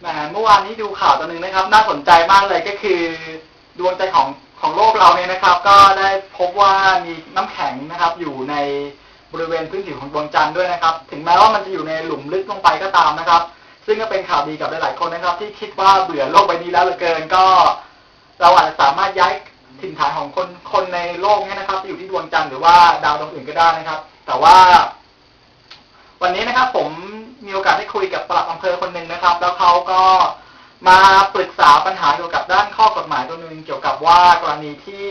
แหมเมื่อวานนี้ดูข่าวตัวหนึ่งนะครับ น่าสนใจมากเลยก็คือดวงใจของของโลกเราเนี่ยนะครับ ก็ได้พบว่ามีน้ำแข็งนะครับ อยู่ในบริเวณพื้นผิวของดวงจันทร์ด้วยนะครับ ถึงแม้ว่ามันจะอยู่ในหลุมลึกลงไปก็ตามนะครับ ซึ่งก็เป็นข่าวดีกับหลายๆคนนะครับ ที่คิดว่าเบื่อโลกใบนี้แล้วเหลือเกินก็ เราอาจจะสามารถย้ายถิ่นฐานของคนคนในโลกเนี่ยนะครับไปอยู่ที่ดวงจันทร์หรือว่าดาวดวงอื่นก็ได้นะครับ แต่ว่า วันนี้นะครับผม มีโอกาสได้คุยกับปลัดอำเภอคนหนึ่งนะครับ แล้วเขาก็มาปรึกษาปัญหาเกี่ยวกับด้านข้อกฎหมายตัวหนึ่งเกี่ยวกับว่ากรณีที่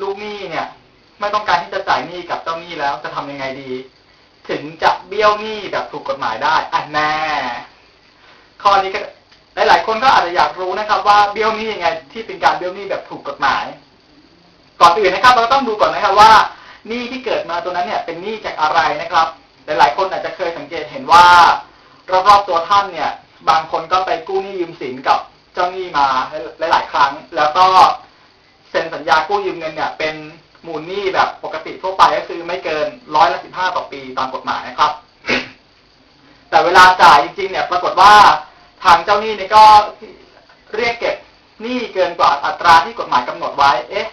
ลูกหนี้เนี่ย ไม่ต้องการที่จะจ่ายหนี้กับเจ้าหนี้แล้วจะทำยังไงดี ถึงจะเบี้ยวหนี้แบบถูกกฎหมายได้อะแน่ข้อนี้ก็หลาย ๆ คนก็อาจจะอยากรู้นะครับ ว่าเบี้ยวหนี้ยังไง ที่เป็นการเบี้ยวหนี้แบบถูกกฎหมาย ก่อนอื่นนะครับ เราต้องดูก่อนนะครับว่าหนี้ที่เกิดมาตัวนั้นเนี่ย เป็นหนี้จากอะไรนะครับ หลาย ๆ คนอาจจะเคยส ว่ารอบๆตัวท่านเนี่ย บางคนก็ไปกู้หนี้ยืมสินกับเจ้าหนี้มาหลายๆครั้ง แล้วก็เซ็นสัญญากู้ยืมเงินเนี่ย เป็นมูลหนี้แบบปกติทั่วไปก็คือไม่เกินร้อยละสิบห้าต่อปีตามกฎหมายนะครับ แต่เวลาจ่ายจริงๆ เนี่ย ปรากฏว่าทางเจ้าหนี้เนี่ยก็เรียกเก็บหนี้เกินกว่าอัตราที่กฎหมายกำหนดไว้ เอ๊ะ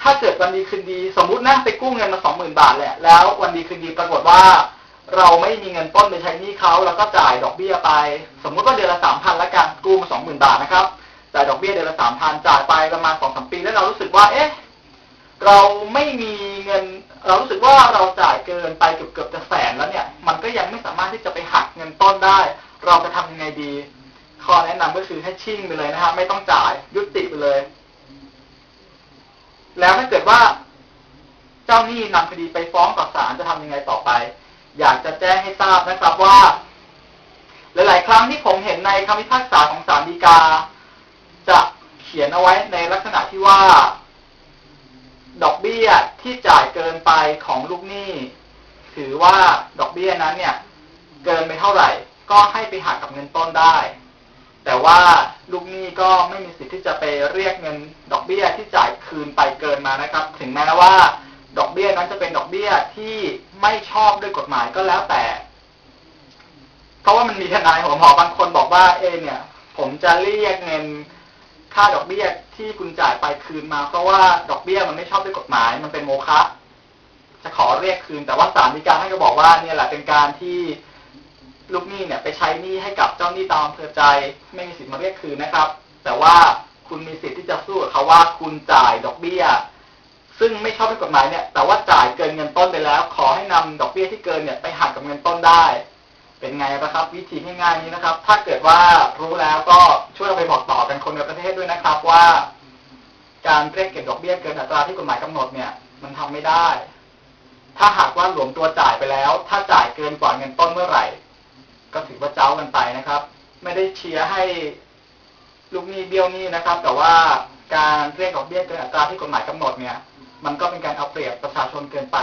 ถ้าเกิดวันดีคืนดี สมมตินะไปกู้เงินมาสองหมื่นบาทแหละ แล้ววันดีคืนดีปรากฏว่า เราไม่มีเงินต้นไปใช้หนี้เขาแล้วก็จ่ายดอกเบี้ยไป สมมุติว่าเดือนละสามพันละกันกู้มาสองหมื่นบาทนะครับจ่ายดอกเบี้ยเดือนละสามพันจ่ายไปประมาณสองสามปีแล้วเรารู้สึกว่า เอ๊ะเราไม่มีเงิน เรารู้สึกว่าเราจ่ายเกินไปเกือบเกือบจะแสนแล้วเนี่ย มันก็ยังไม่สามารถที่จะไปหักเงินต้นได้ เราจะทำยังไงดี ข้อแนะนำก็คือให้ชิ่งไปเลยนะครับไม่ต้องจ่ายยุติไปเลย แล้วถ้าเกิดว่า เจ้าหนี้นำคดีไปฟ้องต่อศาลจะทำยังไงต่อไป อยากจะแจ้งให้ทราบนะครับว่า หลาย ๆ ครั้งที่ผมเห็นในคำพิพากษาของศาลฎีกา จะเขียนเอาไว้ในลักษณะที่ว่า ดอกเบี้ยที่จ่ายเกินไปของลูกหนี้ถือว่าดอกเบี้ยนั้นเนี่ย เกินไปเท่าไหร่ ก็ให้ไปหักกับเงินต้นได้ แต่ว่าลูกหนี้ก็ไม่มีสิทธิ์ที่จะไปเรียกเงิน ดอกเบี้ยที่จ่ายคืนไปเกินมานะครับ ถึงแม้ว่า ดอกเบี้ยนั้นจะเป็นดอกเบี้ยที่ ไม่ชอบด้วยกฎหมายก็แล้วแต่ เพราะว่ามันมีทนายหัวหมอบางคนบอกว่าเอเนี่ย ผมจะเรียกเงินค่าดอกเบี้ยที่คุณจ่ายไปคืนมา เพราะว่าดอกเบี้ยมันไม่ชอบด้วยกฎหมาย มันเป็นโมฆะจะขอเรียกคืน แต่ว่าศาลฎีกาท่านก็บอกว่าเนี่ยแหละเป็นการที่ลูกหนี้เนี่ยไปใช้หนี้ให้กับเจ้าหนี้ตามอำเภอใจไม่มีสิทธิ์มาเรียกคืนนะครับ แต่ว่าคุณมีสิทธิ์ที่จะสู้กับเขาว่าคุณจ่ายดอกเบี้ย ซึ่งไม่ชอบด้วยกฎหมายเนี่ย แต่ว่าจ่ายเกินเงินต้น นำดอกเบี้ยที่เกินเนี่ยไปหักกับเงินต้นได้ เป็นไงนะครับ วิธีง่ายๆนี้นะครับ ถ้าเกิดว่ารู้แล้วก็ช่วยเอาไปบอกต่อกันคนในประเทศด้วยนะครับว่า การเรียกเก็บดอกเบี้ยเกินอัตราที่กฎหมายกำหนดเนี่ย มันทำไม่ได้ ถ้าหากว่าหลวมตัวจ่ายไปแล้ว ถ้าจ่ายเกินกว่าเงินต้นเมื่อไหร่ ก็ถือว่าเจ้ากันไปนะครับ ไม่ได้เชียร์ให้ลูกหนี้เบี้ยวหนี้นะครับ แต่ว่าการเรียกดอกเบี้ยเกินอัตราที่กฎหมายกำหนดเนี่ย มันก็เป็นการเอาเปรียบประชาชนเกินไป